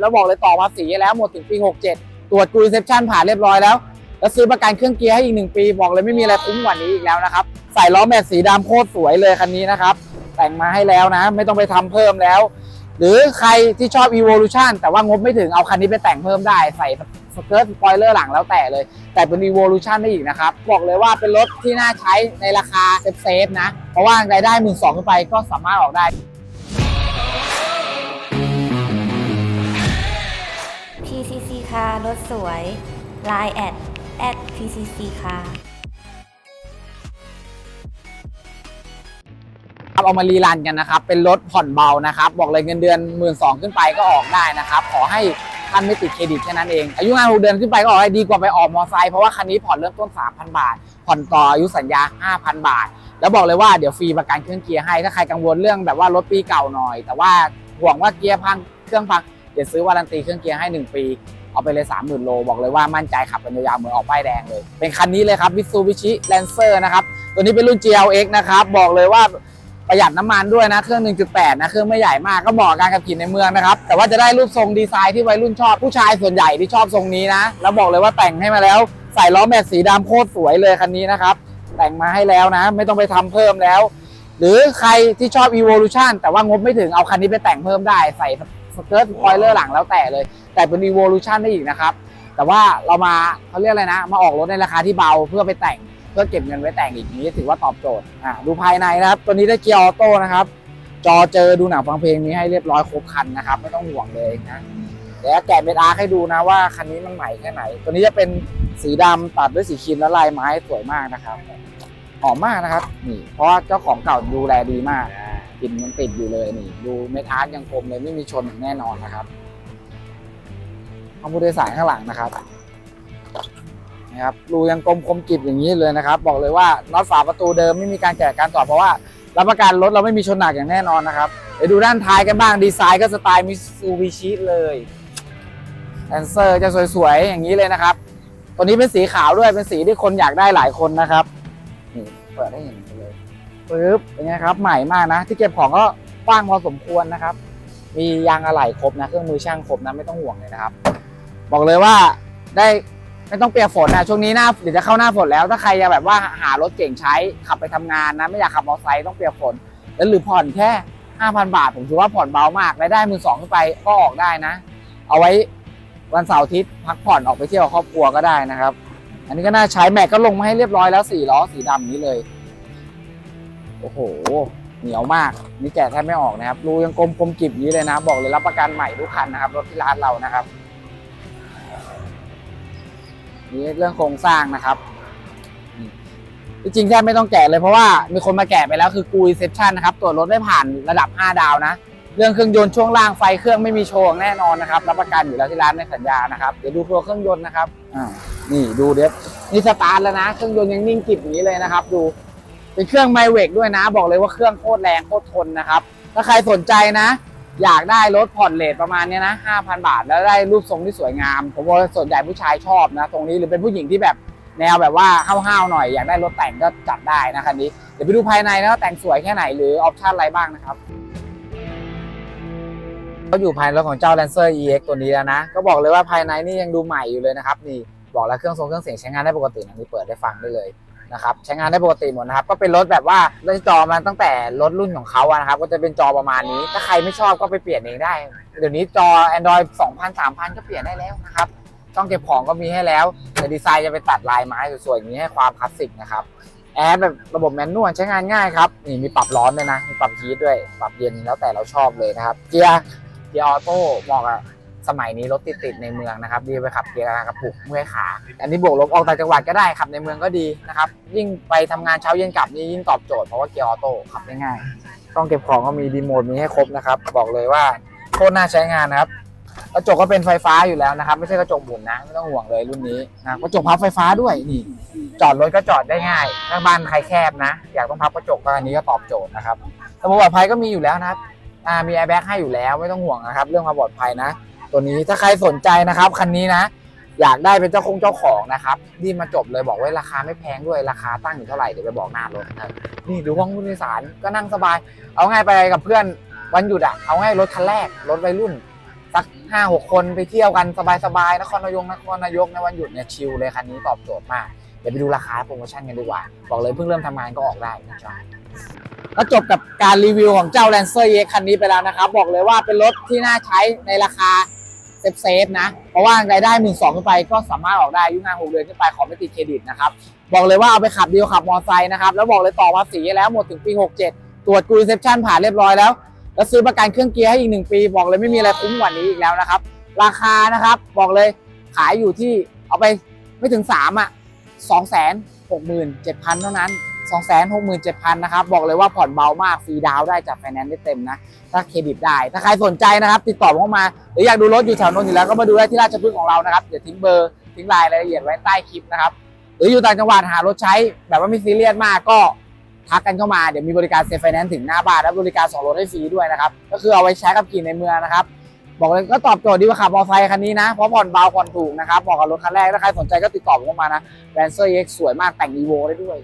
แล้วบอกเลยต่อภาษีแล้วหมดถึงปี 67 ตรวจกูรีเซพชันผ่านเรียบร้อยแล้ว แล้วซื้อประกันเครื่องเกียร์ให้อีกหนึ่งปี บอกเลยไม่มีอะไรคุ้มกว่านี้อีกแล้วนะครับ ใส่ล้อแม็กสีดำโคตรสวยเลยคันนี้นะครับ แต่งมาให้แล้วนะ ไม่ต้องไปทำเพิ่มแล้ว หรือใครที่ชอบ Evolution แต่ว่างบไม่ถึงเอาคันนี้ไปแต่งเพิ่มได้ใส่สเกิร์ตสปอยเลอร์หลังแล้วแต่เลย แต่เป็น Evolution ได้อีกนะครับ บอกเลยว่าเป็นรถที่น่าใช้ในราคาเซฟๆนะ เพราะว่ารายได้หมื่นสองขึ้นไปก็สามารถออกได้ คารถสวย Line แอดแอด PCC คาครับเอามารีรันกันนะครับ เป็นรถผ่อนเบานะครับ บอกเลยเงินเดือนหมื่นสองขึ้นไปก็ออกได้นะครับ ขอให้ท่านไม่ติดเครดิตแค่นั้นเอง อายุงานหกเดือนขึ้นไปก็ออกได้ดีกว่าไปออกมอไซค์เพราะว่าคันนี้ผ่อนเริ่มต้น 3,000 บาท ผ่อนต่ออายุสัญญา 5,000 บาท แล้วบอกเลยว่าเดี๋ยวฟรีประกันเครื่องเกียร์ให้ ถ้าใครกังวลเรื่องแบบว่ารถปีเก่าหน่อย แต่ว่าห่วงว่าเกียร์พังเครื่องพังเดี๋ยวซื้อวารันตีเครื่องเกียร์ให้ 1 ปี เอาไปเลย 30,000 โล บอกเลยว่ามั่นใจขับเป็นยาวๆเหมือนออกป้ายแดงเลย เป็นคันนี้เลยครับ Mitsubishi Lancer นะครับ ตัวนี้เป็นรุ่น GLX นะครับ บอกเลยว่าประหยัดน้ำมันด้วยนะ เครื่อง 1.8 นะ เครื่องไม่ใหญ่มากก็เหมาะการขับขี่ในเมืองนะครับ แต่ว่าจะได้รูปทรงดีไซน์ที่วัยรุ่นชอบ ผู้ชายส่วนใหญ่ที่ชอบทรงนี้นะ แล้วบอกเลยว่าแต่งให้มาแล้ว ใส่ล้อแม็กสีดำโคตรสวยเลยคันนี้นะครับ แต่งมาให้แล้วนะ ไม่ต้องไปทำเพิ่มแล้ว หรือใครที่ชอบ Evolution แต่ว่างบไม่ถึงเอาคันนี้ไปแต่งเพิ่มได้ ใส่ส เกิร์ตสปอยเลอร์หลังแล้วแต่เลย แต่เป็น Evolution ได้อีกนะครับ แต่ว่าเรามาเขาเรียกอะไรนะ มาออกรถในราคาที่เบาเพื่อไปแต่งเพื่อเก็บเงินไว้แต่งอีกนี้ถือว่าตอบโจทย์อะดูภายในนะครับ ตัวนี้ได้เกียร์ออโต้นะครับ จอเจอดูหนังฟังเพลงนี้ให้เรียบร้อยครบคันนะครับ ไม่ต้องห่วงเลยนะเดี๋ยวแกะเม็ดอาร์ให้ดูนะว่าคันนี้มันใหม่แค่ไหน ตัวนี้จะเป็นสีดำตัดด้วยสีครีมและลายไม้สวยมากนะครับหอมมากนะครับนี่เพราะว่าเจ้าของเก่าดูแลดีมาก นมันติดอยู่เลยนี่ ดูเม็ดอาร์ยังคมเลยไม่มีชนแน่นอนนะครับห้องผู้โดยสารข้างหลังนะครับนะครับรูยังกลมคมกริบอย่างนี้เลยนะครับ บอกเลยว่าน็อตฝาประตูเดิมไม่มีการแกะการต่อเพราะว่ารับประกันรถเราไม่มีชนหนักอย่างแน่นอนนะครับไปดูด้านท้ายกันบ้างดีไซน์ก็สไตล์มิซูบิชิเลยแอนเซอร์จะสวยๆอย่างนี้เลยนะครับ ตัวนี้เป็นสีขาวด้วยเป็นสีที่คนอยากได้หลายคนนะครับนี่เปิดได้เห็น เปึ๊บเป็นไงครับใหม่มากนะ ที่เก็บของก็กว้างพอสมควรนะครับ มียางอะไหล่ครบนะ เครื่องมือช่างครบนะไม่ต้องห่วงเลยนะครับ บอกเลยว่าได้ไม่ต้องเปียกฝนนะช่วงนี้หน้าเดี๋ยวจะเข้าหน้าฝนแล้ว ถ้าใครจะแบบว่าหารถเก่งใช้ขับไปทำงานนะ ไม่อยากขับมอเตอร์ไซค์ต้องเปียกฝน แล้วหรือผ่อนแค่ 5,000 บาท ผมถือว่าผ่อนเบามากรายได้มือสองขึ้นไปก็ออกได้นะ เอาไว้วันเสาร์อาทิตย์พักผ่อนออกไปเที่ยวครอบครัวก็ได้นะครับ อันนี้ก็น่าใช้แม็กก็ลงมาให้เรียบร้อยแล้วสี่ล้อสีดำนี้เลย อ้โห เหนียวมาก นี่แกะแทบไม่ออกนะครับ รูยังกลมกลมกริบนี้เลยนะ บอกเลยรับประกันใหม่ทุกคันนะครับ รถที่ร้านเรานะครับ นี่เรื่องโครงสร้างนะครับจริงๆแทบไม่ต้องแกะเลยเพราะว่ามีคนมาแกะไปแล้วคือกูรีเซพชันนะครับตรวจรถได้ผ่านระดับ 5 ดาวนะ เรื่องเครื่องยนต์ช่วงล่างไฟเครื่องไม่มีโชว์แน่นอนนะครับรับประกันอยู่แล้วที่ร้านในสัญญานะครับเดี๋ยวดูตัวเครื่องยนต์นะครับอ่านี่ดูเด็บนี่สตาร์ทแล้วนะ เครื่องยนต์ยังนิ่งกริบอย่างนี้เลยนะครับ ดู เป็นเครื่องไมเวกด้วยนะ บอกเลยว่าเครื่องโคตรแรงโคตรทนนะครับ ถ้าใครสนใจนะ อยากได้รถผ่อนเลทประมาณนี้นะ5,000 บาท แล้วได้รูปทรงที่สวยงาม ผมว่าส่วนใหญ่ผู้ชายชอบนะ ตรงนี้หรือเป็นผู้หญิงที่แบบแนวแบบว่าห้าวๆหน่อยอยากได้รถแต่งก็จัดได้นะคันนี้เดี๋ยวไปดูภายในนะว่าแต่งสวยแค่ไหนหรือออปชั่นอะไรบ้างนะครับก็อยู่ภายในรถของเจ้า Lancer EX ตัวนี้แล้วนะ ก็บอกเลยว่าภายในนี่ยังดูใหม่อยู่เลยนะครับ นี่บอกแล้วเครื่องทรงเครื่องเสียงใช้งานได้ปกตินะนี่เปิดได้ฟังได้เลย นะครับใช้งานได้ปกติหมดนะครับก็เป็นรถแบบว่าได้จอมาตั้งแต่รถรุ่นของเขาอะนะครับก็จะเป็นจอประมาณนี้ ถ้าใครไม่ชอบก็ไปเปลี่ยนเองได้ เดี๋ยวนี้จอ Android 2,000 3,000 ก็เปลี่ยนได้แล้วนะครับช่องเก็บของก็มีให้แล้วแต่ดีไซน์จะไปตัดลายไม้สวยๆอย่างนี้ให้ความคลาสสิกนะครับแอร์แบบระบบแมนนวลใช้งานง่ายครับนี่มีปรับร้อนด้วยนะมีปรับฮีทด้วย ปรับเย็นแล้วแต่เราชอบเลยนะครับ เกียร์เกียร์ออโต้เหมาะกับ สมัยนี้รถติดๆในเมืองนะครับดีไปขับเกียร์กระปุกเมื่อยขา อันนี้บวกลบออกต่างจังหวัดก็ได้ขับในเมืองก็ดีนะครับยิ่งไปทำงานเช้าเย็นกลับนี่ยิ่งตอบโจทย์เพราะว่าเกียร์ออโต้ขับได้ง่ายต้องเก็บของก็มีดีโมดมีให้ครบนะครับบอกเลยว่าโคตรน่าใช้งานนะครับกระจกก็เป็นไฟฟ้าอยู่แล้วนะครับ ไม่ใช่กระจกหมุนนะไม่ต้องห่วงเลยรุ่นนี้นะกระจกพับไฟฟ้าด้วยนี่ จอดรถก็จอดได้ง่ายถ้าบ้านใครแคบนะ อยากต้องพับกระจกก็อันนี้ก็ตอบโจทย์นะครับระบบปลอดภัยก็มีอยู่แล้วนะครับมีแอร์แบ็กให้อยู่แล้วไม่ต้องห่วงนะครับ เรื่องความปลอดภัยนะ ตัวนี้ถ้าใครสนใจนะครับคันนี้นะ อยากได้เป็นเจ้าคงเจ้าของนะครับรีบมาจบเลยบอกไว้ราคาไม่แพงด้วยราคาตั้งอยู่เท่าไหร่เดี๋ยวไปบอกหน้ารถนะครับนี่ดูห้องผู้โดยสารก็นั่งสบาย เอาง่ายไปกับเพื่อนวันหยุดอะเอาง่ายรถคันแรกรถวัยรุ่นสักห้าหกคนไปเที่ยวกันสบายๆนครนายกนครนายกในวันหยุดเนี่ยชิลเลยคันนี้ตอบโจทย์มากเดี๋ยวไปดูราคาโปรโมชั่นกันดีกว่า บอกเลยเพิ่งเริ่มทำงานก็ออกได้นะครับ ก็จบกับการรีวิวของเจ้า Lancer EX คันนี้ไปแล้วนะครับ บอกเลยว่าเป็นรถที่น่าใช้ในราคาเซฟเซฟๆนะ เพราะว่ารายได้หมื่นสองขึ้นไปก็สามารถออกได้อายุงานหกเดือนขึ้นไปขอไม่ติดเครดิตนะครับ บอกเลยว่าเอาไปขับดีกว่าขับมอเตอร์ไซค์นะครับ แล้วบอกเลยต่อภาษีแล้วหมดถึงปี 67 ตรวจกูรีเซพชันผ่านเรียบร้อยแล้ว แล้วซื้อประกันเครื่องเกียร์ให้อีกหนึ่งปี บอกเลยไม่มีอะไรคุ้มกว่านี้อีกแล้วนะครับ ราคานะครับบอกเลยขายอยู่ที่เอาไปไม่ถึง3อะ2 6 7 0 0 0 เท่านั้น 2 6 7 0 0 0นะครับบอกเลยว่าผ่อนเบามากฟรีดาวน์ได้จากไฟแนนซ์ได้เต็มนะถ้าเครดิตได้ ถ้าใครสนใจนะครับ ติดต่อเข้ามา หรืออยากดูรถอยู่แถวนนท์อยู่แล้วก็มาดูได้ที่ราชพฤกษ์ของเรานะครับเดี๋ยวทิ้งเบอร์ทิ้งรายรายละเอียดไว้ใต้คลิปนะครับหรืออยู่ต่างจังหวัดหารถใช้ แบบว่าไม่ซีเรียสมากก็ทักกันเข้ามาเดี๋ยวมีบริการเซฟไฟแนนซ์ถึงหน้าบ้านและบริการส่งรถให้ฟรีด้วยนะครับก็คือเอาไว้ใช้กับขี่ในเมืองนะครับบอกเลยก็ตอบโจทย์ดีกว่าขับมอเตอร์ไซค์คันนี้นะ เพราะผ่อนเบาผ่อนถูกนะครับบอกกับรถคันแรกถ้าใครสนใจก็ติดต่อผมมานะแบนเซอร์เอ็กสวยมากแต่งอีโวได้ด้วย